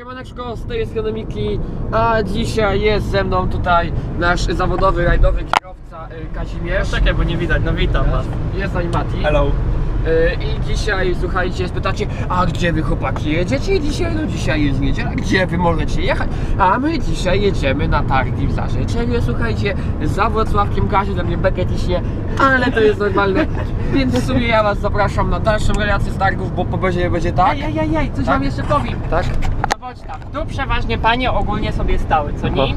Siemaneczko, z tej strony Miki, a dzisiaj jest ze mną tutaj nasz zawodowy, rajdowy kierowca y, Kazimierz. Czekaj, bo nie widać, no witam was. Jest z nami Mati. Hello. Y, I dzisiaj, słuchajcie, spytacie, a gdzie wy chłopaki jedziecie dzisiaj? No dzisiaj jest niedziela, gdzie wy możecie jechać? A my dzisiaj jedziemy na targi w Zarzeczewie, słuchajcie, za Wrocławkiem Kazie, dla mnie bekę ciśnie, ale to jest normalne. Więc w sumie ja was zapraszam na dalszą relację z targów, bo po będzie będzie tak. Ej, ej, ej, ej, coś Tak? wam jeszcze powiem. Tak? Zobacz tam, tu przeważnie panie ogólnie sobie stały, co nie?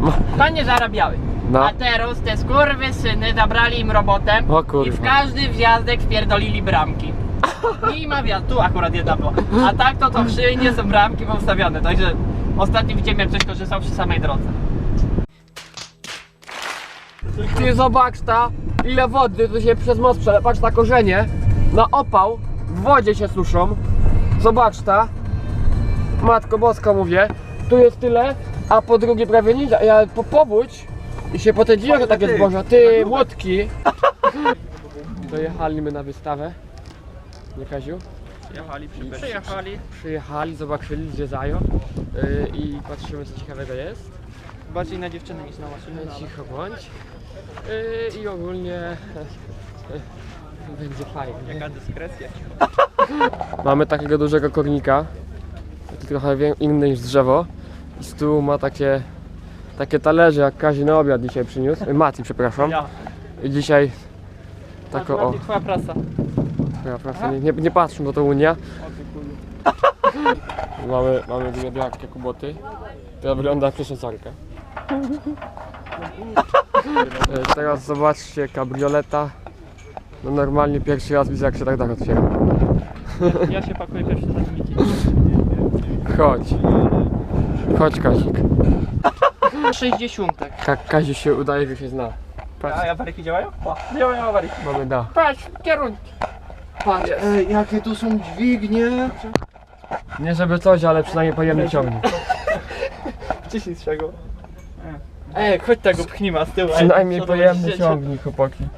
No. Panie zarabiały. No. A teraz te skurwy syny zabrali im robotę O kurwa. i w każdy wjazdek wpierdolili bramki. I ma wjazd, tu akurat jedna była. A tak to to wszędzie są bramki powstawione, także ostatnio widziałem jak ktoś korzystał przy samej drodze. Ty zobacz ta, ile wody tu się przez most przelewa, patrz na korzenie, na opał, w wodzie się suszą. Zobacz ta, matko boska mówię, tu jest tyle, a po drugie prawie nic, a ja po powódź i się po te dziury takie zboża, ty łódki. Dojechaliśmy na wystawę, nie Kaziu? Przyjechali, przyjechali. Przyjechali, zobaczyli, zwiedzają yy, i patrzymy co ciekawego jest. Bardziej na dziewczyny niż na maszyny. Cicho bądź. Yy, I ogólnie będzie fajnie. Jaka dyskrecja. Mamy takiego dużego kornika, taki trochę inny niż drzewo. I z tyłu ma takie, takie talerze, jak Kazi na obiad dzisiaj przyniósł. Yy, Mati, przepraszam. Ja. I dzisiaj taką o, twoja prasa. ja pracę, nie, nie, nie patrzę, bo to Unia. Mamy, mamy dwie takie kuboty. To wygląda jak. E, Teraz zobaczcie, kabrioleta. No normalnie pierwszy raz widzę jak się tak tak otwiera. Ja się pakuję pierwszy Miki. Chodź. Chodź Kazik. 60. Ka Kazi się udaje, że się zna. A awaryki działają? Działają awaryki. Mamy da. Patrz, kierunek. Patrz. Ej, jakie tu są dźwignie? Nie żeby coś, ale przynajmniej pojemny ciągnik. Wciśnij z czego. Ej, chodź tego pchnima z tyłu. ej, Przynajmniej pojemny ciągnik, chłopaki.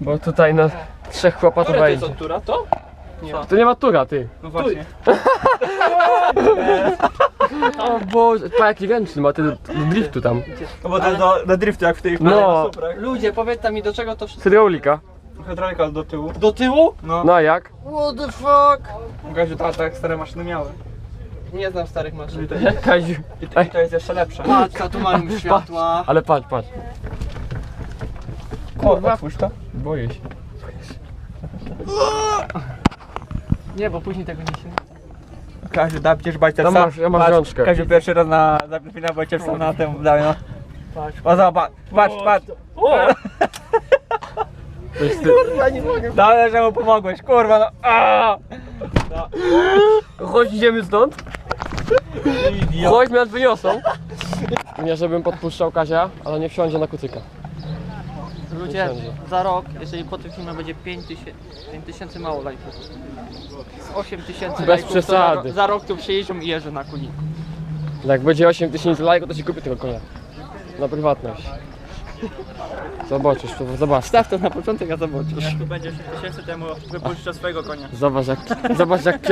Bo tutaj na trzech chłopatów Które to jest wejdzie. od tura? To? Nie. To nie ma tura, ty. No właśnie. O Boże, pa jaki ręczny ma, ty do, do driftu tam. No bo to jest do, do driftu jak w tych No. Suprach. Ludzie, powiedzcie mi do czego to wszystko. Hydraulika. Hydraulika do tyłu. Do tyłu? No. No a jak? What the fuck? Pokażę to tak stare maszyny miały. Nie znam starych maszyn. I to, Kaziu. i to, i to jest jeszcze lepsze. Patrz, a tu mamy światła. Ale patrz, patrz. Kurwa, otwórz to. Boję się. Nie, bo później tego nie się. Kaziu, da przecież Tam masz- ja mam rączkę. Kaziu pierwszy raz na zaprzypina bajcie wstał na tym dałem no. Patrz. O zobacz, patrz, patrz. To jest ty. Dobrze, że mu pomogłeś, kurwa no. Aaa! Chodź, idziemy stąd. Idiot. Chodź, mnie wyniosą. Nie, żebym podpuszczał Kazia, ale nie wsiądzie na kucyka. Ludzie, za rok, jeżeli po tym filmie będzie 5000 5000 mało lajków. Z 8000 Bez lajków, to za, przesady. ro- za rok tu przyjeżdżą i jeżdżą na koniku. Jak będzie 8 tysięcy lajków, to ci kupię tego konia. Na prywatność. Zobaczysz, to zobacz. Staw to na początek, a zobaczysz. Jak tu będzie 6000 temu wypuszczę swojego konia. Zobacz jak, zobacz jak...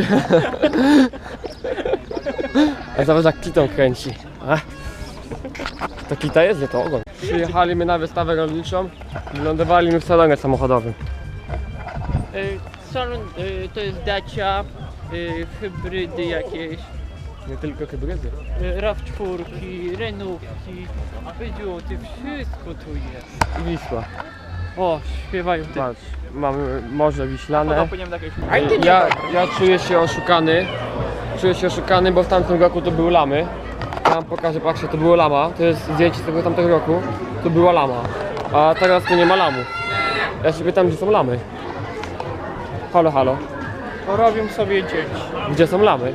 A zobacz jak kitą kręci. A? To kita jest, nie to ogon. Przyjechaliśmy na wystawę rolniczą, wylądowaliśmy w salonie samochodowym. Y, Salon y, to jest dacia, y, hybrydy jakieś, Nie tylko hybrydy. y, RAV4, Renówki, Peugeoty, wszystko tu jest. I Wisła. O, śpiewają ty. Patrz, mamy Morze Wiślane. Ja, ja czuję się oszukany. Czuję się oszukany, bo w tamtym roku to były lamy. Ja wam pokażę, patrzcie, to było lama. To jest zdjęcie z tego tamtego roku. To była lama. A teraz to nie ma lamów. Ja się pytam, gdzie są lamy. Halo, halo. Robią sobie dzieci. Gdzie są lamy?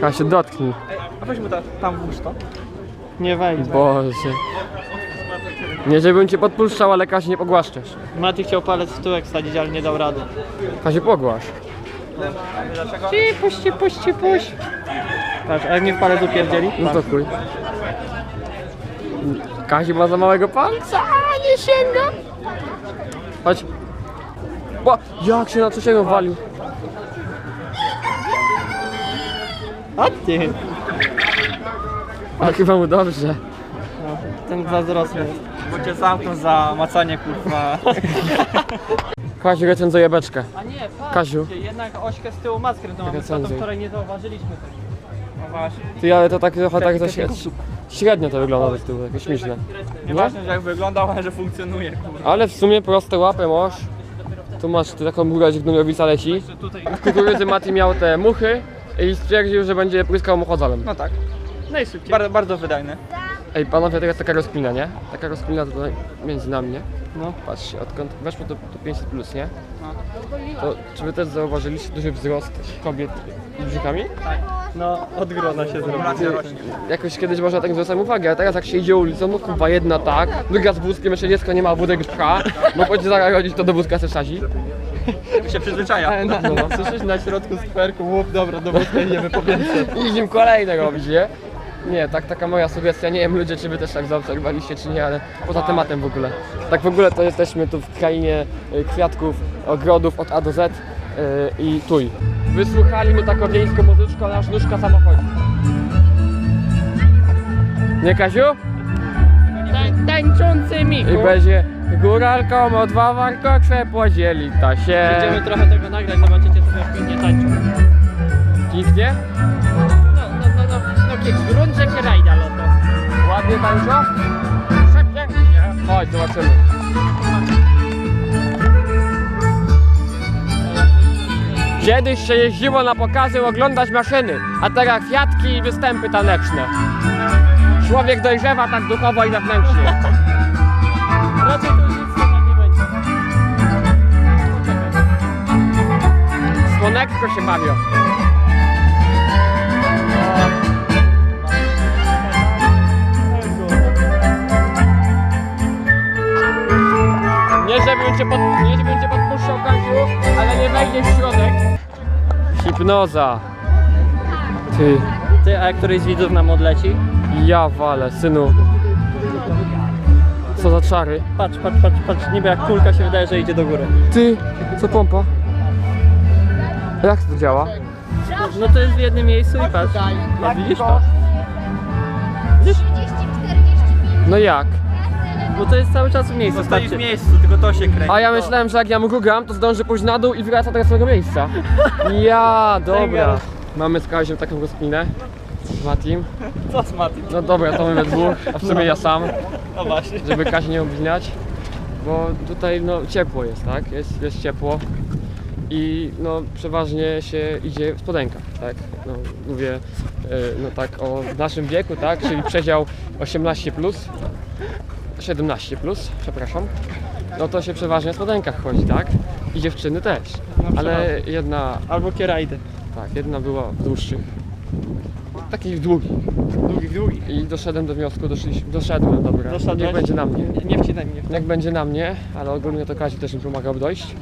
Kasia, dotknij. A weź mu ta, tam włóż to. Nie wejdzie. Boże. Nie żebym cię podpuszczał, ale Kasia nie pogłaszczesz. Mati chciał palec w tyłek wsadzić, ale nie dał rady. Kasia, pogłasz. Ci, puści, puści, puść. Patrz, a jak mnie w palec upierdzieli? No to chuj. Kazi ma za małego palca, nie sięga. Chodź. Bo, jak się na coś walił. A ty! A chyba mu dobrze. No, ten zazdrosny jest. Bo cię zamkną za macanie kurwa. Kaziu recenzuje beczkę. A nie, patrz, Kaziu. jednak ośkę z tyłu maskę, to mamy to Recenzuj. wczoraj nie zauważyliśmy też. No właśnie. Ty, ale to tak trochę tak to średnio to wygląda z tyłu, takie śmieszne. Nieważne, że jak wyglądał, ale że funkcjonuje kurwa. Ale w sumie proste łapy masz. Tu masz tu taką górę, gdzie gnojownica leci. W kukurydzy Mati miał te muchy i stwierdził, że będzie pryskał muchodzolem. No tak, Najszybciej. bardzo, bardzo wydajny. Ej, panowie, teraz taka rozkmina, nie? Taka rozkmina tutaj między nami, nie? No. Patrzcie, odkąd weszło to, to 500 plus, nie? No. To czy wy też zauważyliście duży wzrost kobiet z brzuchami? No, od grona się zrobił. Populacja rośnie. Jakoś kiedyś można tak zwracać uwagę, a teraz jak się idzie ulicą, no kurwa jedna tak, druga z wózkiem, jeszcze dziecko nie ma wódek pcha, bo będzie zaraz rodzić, to do wózka se wsadzi. się przyzwyczaja. No, no. Słyszysz na środku skwerku, łup, dobra, do wózka idziemy po więcej. I im kolejne robić, nie? Nie, tak, taka moja sugestia, nie wiem ludzie, czy wy też tak zaobserwowaliście, czy nie, ale poza tematem w ogóle. Tak w ogóle to jesteśmy tu w krainie y, kwiatków, ogrodów od A do Z y, i tuj. Wysłuchali my taką wiejską muzyczkę, ale aż nóżka sama chodzi. Nie Kaziu? Tań, tańczący Miku. I będzie góralką o dwa warkocze podzieli ta się. Będziemy trochę tego nagrać, zobaczycie sobie jak pięknie tańczą. Pięknie? Grunt, że się rajda loto. Ładnie tańczą? Przepięknie. Chodź, zobaczymy. Kiedyś się jeździło na pokazy oglądać maszyny, a teraz kwiatki i występy taneczne. Człowiek dojrzewa tak duchowo i wewnętrznie. Raczej już nic chyba nie będzie. Słoneczko się bawią. Cię, pod, nie cię podpuszczał, Kaziu, ale nie wejdzie w środek. Hipnoza. Ty, Ty, a jak któryś z widzów nam odleci? ja walę, synu. Co za czary. Patrz, patrz, patrz, patrz, niby jak kulka się wydaje, że idzie do góry. Ty, co pompa? Jak to działa? No to jest w jednym miejscu i patrz. No widzisz, patrz. 30, 40 minut. No jak? Bo to jest cały czas w miejscu, Zostaje w miejscu, tylko to się kręci. A ja myślałem, że jak ja mrugam, to zdąży pójść na dół i wraca do swojego miejsca. Ja, dobra. Mamy z Kaziem taką rozkminę. Z Matim. Co z Mati? No dobra, to my we dwóch, a w sumie ja sam, No właśnie. żeby Kazi nie obwiniać. Bo tutaj no ciepło jest, tak? Jest, jest ciepło. I no przeważnie się idzie w spodenkach, tak? No mówię, e, no tak o naszym wieku, tak? Czyli przedział 18 plus, 17 plus, przepraszam. No to się przeważnie w spodenkach chodzi, tak? I dziewczyny też. Ale jedna, Albo kierajdy. tak, jedna była w dłuższych, takich długich. Długich, długich. I doszedłem do wniosku, doszliśmy, doszedłem, dobra, Doszedłeś? niech będzie na mnie. Nie, nie wcinaj mnie. Niech będzie na mnie, ale ogólnie to Kazi też mi pomagał dojść.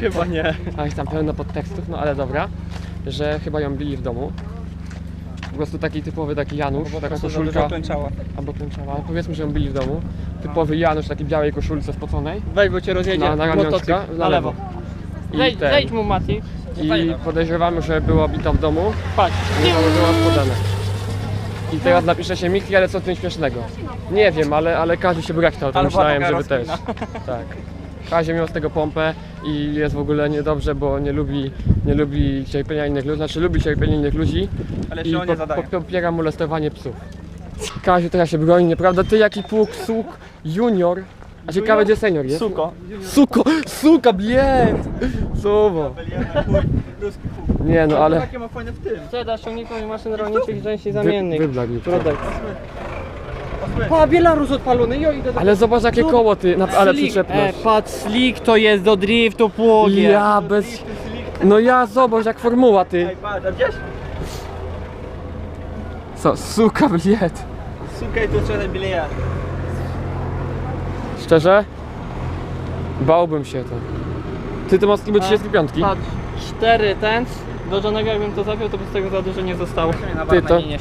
Chyba nie. A jest tam pełno podtekstów, no ale dobra, że chyba ją bili w domu. Po prostu taki typowy taki Janusz, taka koszulka, albo klęczała, ale powiedzmy, że ją bili w domu. Typowy Janusz, taki białej koszulce spoconej Weź, bo cię rozjedzie na, na motocykl. na lewo. I, Zejdź, ten, zejdź mu Mati. I podejrzewamy, że była bita w domu, Patrz. nie była. I teraz napisze się Miki, ale co w tym śmiesznego? Nie wiem, ale, ale Kaziu się brechał, to była myślałem, żeby też. Tak. Kaziu miał z tego pompę i jest w ogóle niedobrze, bo nie lubi, nie lubi cierpienia innych ludzi, znaczy lubi cierpienie innych ludzi Ale i się on nie zadaje. popiera molestowanie psów. Kaziu teraz się broni, nieprawda? Ty jaki pług, suk, junior. A ciekawe gdzie senior jest? Suko. Suko, suka, bliet! Ruski puk. Nie no, ale... Jakie ma fajne w tym. Sprzeda ciągników i maszyn rolniczych i części Wy, zamiennych. wyblak mi. Produkt. Pa, Bielarus odpalony, jo idę do... Ale zobacz jakie koło ty, na, ale Slick, przyczepność. E, patrz, slick to jest do driftu pługiem. Ja bez... No ja zobacz jak formuła ty. Ej, patrz, a gdzieś? Co, suka bliet. Suka i tu trzeba bileja. Szczerze? Bałbym się to. Ty to masz niby 35. Patrz, cztery ten. Do żonego jakbym to zapiął, to by z tego za dużo nie zostało. Ty to- Nie, nie,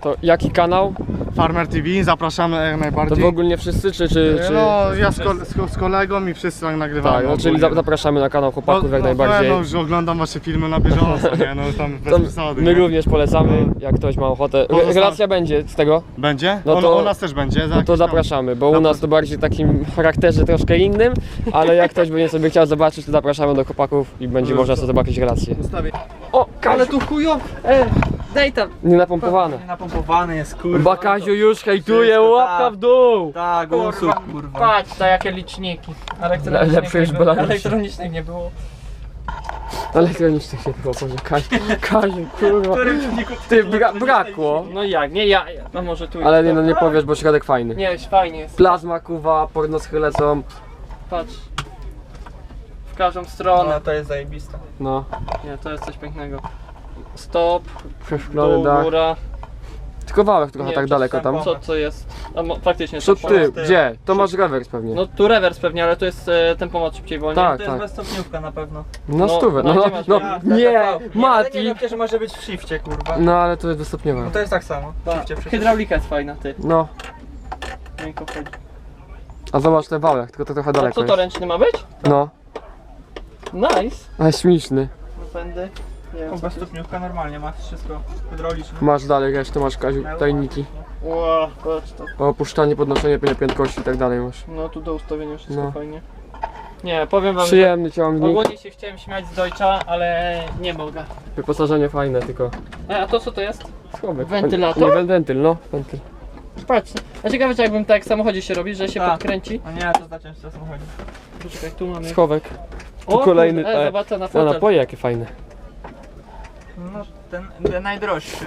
To jaki kanał? Farmer TV, zapraszamy jak To najbardziej. w ogóle nie wszyscy, czy... czy, czy... No, ja z, kol- z, ko- z kolegą i wszyscy tak nagrywamy. Tak, no, czyli ogólnie. zapraszamy na kanał chłopaków jak no, najbardziej. No, już oglądam wasze filmy na bieżąco, nie? No tam bez To przesady. my nie? również polecamy, jak ktoś ma ochotę. Pozosta- Relacja będzie z tego, Będzie? No No to- to, u nas też będzie. za no to jakiś tam- zapraszamy, bo u nas to bardziej w takim charakterze troszkę innym, ale jak ktoś będzie sobie chciał zobaczyć, to zapraszamy do chłopaków i będzie można sobie zobaczyć relacje. O, Ale tu chujo! E, daj tam! nie napompowane. Napompowany jest kurwa. Bakaziu już hejtuje, Wszystko, łapka tak. w dół! Tak, głosu kurwa. Patrz, na jakie liczniki. Le- Elektronicznych, lepsze niż nie było. Elektronicznych nie było. Elektronicznych się było, Boże, Kaziu, Kaziu, kurwa. Ty, bra brakło. No jak, nie ja, ja. no może tu Ale jest nie, to. no nie powiesz, bo środek fajny. Nie, jest fajnie jest. Plazma kuwa, pornoschy lecą, Patrz. W każdą stronę. No to jest zajebiste. no. Nie, to jest coś pięknego. Stop, Przeszklony dół, dach. góra. Tylko wałek trochę Nie, tak daleko tam. Co to jest? A, mo, faktycznie. Przód tempomat. tył, gdzie? To masz rewers pewnie. No tu rewers pewnie, ale to jest e, tempomat szybciej wolniej. Tak, To jest tak. bezstopniówka na pewno. No no, stówę, no, no, gdzie no, masz no, rewers? nie, Ale nie Mati. wiem, że może być w shifcie kurwa. No ale to jest wystopniowe. No to jest tak samo. W shifcie przecież. Hydraulika jest fajna, ty. No, Miękko chodzi. a zobacz ten wałek, tylko to trochę A daleko co to jest. ręczny ma być? No, Nice. ale śmieszny. Napędy. Nie wiem, jest. bezstopniówka normalnie, masz wszystko hydrauliczne. Masz dalej resztę, masz Kaziu, tajniki. Ło, patrz to. Opuszczanie, podnoszenie prędkości i tak dalej masz. No tu do ustawienia wszystko No. fajnie. Nie, powiem wam, że Przyjemny ciągnik, ogólnie się chciałem śmiać z Deutscha, ale nie mogę. wyposażenie fajne tylko. E, a to co to jest? Schowek. Wentylator? Nie, wentyl, no, wentyl. Patrz. A ciekawe, czy jakbym tak w samochodzie się robi, że się Tak. podkręci. A nie, to znaczy, że samochodzi. Poczekaj, tu mamy. Schowek. O, kolejny, Kurde, e, e, zobacz co na No fotel. napoje jakie fajne. No ten, ten najdroższy.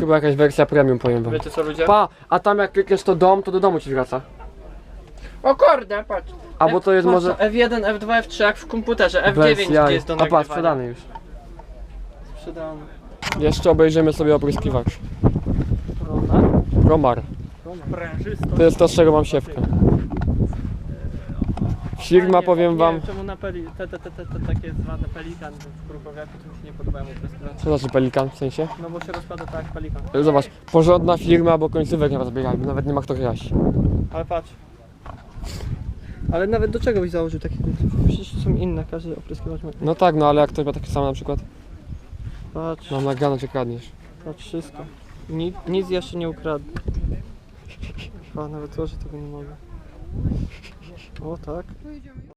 Chyba jakaś wersja premium powiem wam. Wiecie co ludzie? Pa, a tam jak klikniesz to dom, to do domu ci wraca. O kurde, patrz. Albo to jest może F1, F2, F3 jak w komputerze. F9 wersja... gdzie jest do A patrz, sprzedany już. Sprzedany. Jeszcze obejrzymy sobie opryskiwacz. Prawda? Romar. Prężysto. To jest to, z czego mam siewkę. Firma, Fajnie, powiem nie wam... Wiem, czemu na peli, te, te, te, te, te takie zwane pelikan w Krukowiaku to mi się nie podobają opryskiwacze. Co znaczy pelikan w sensie? No bo się rozpada tak jak pelikan. Zobacz, porządna firma, bo końcówek nie rozbierają, nawet nie ma kto kraść. Ale patrz. Ale nawet do czego byś założył taki Przecież to są inne, każdy opryskiwacz ma. No tak, no ale jak ktoś ma takie samo na przykład, Patrz, mam nagrane, czy kradniesz. patrz wszystko. Nic, nic jeszcze nie ukradł. A nawet złożyć tego nie mogę. O tak.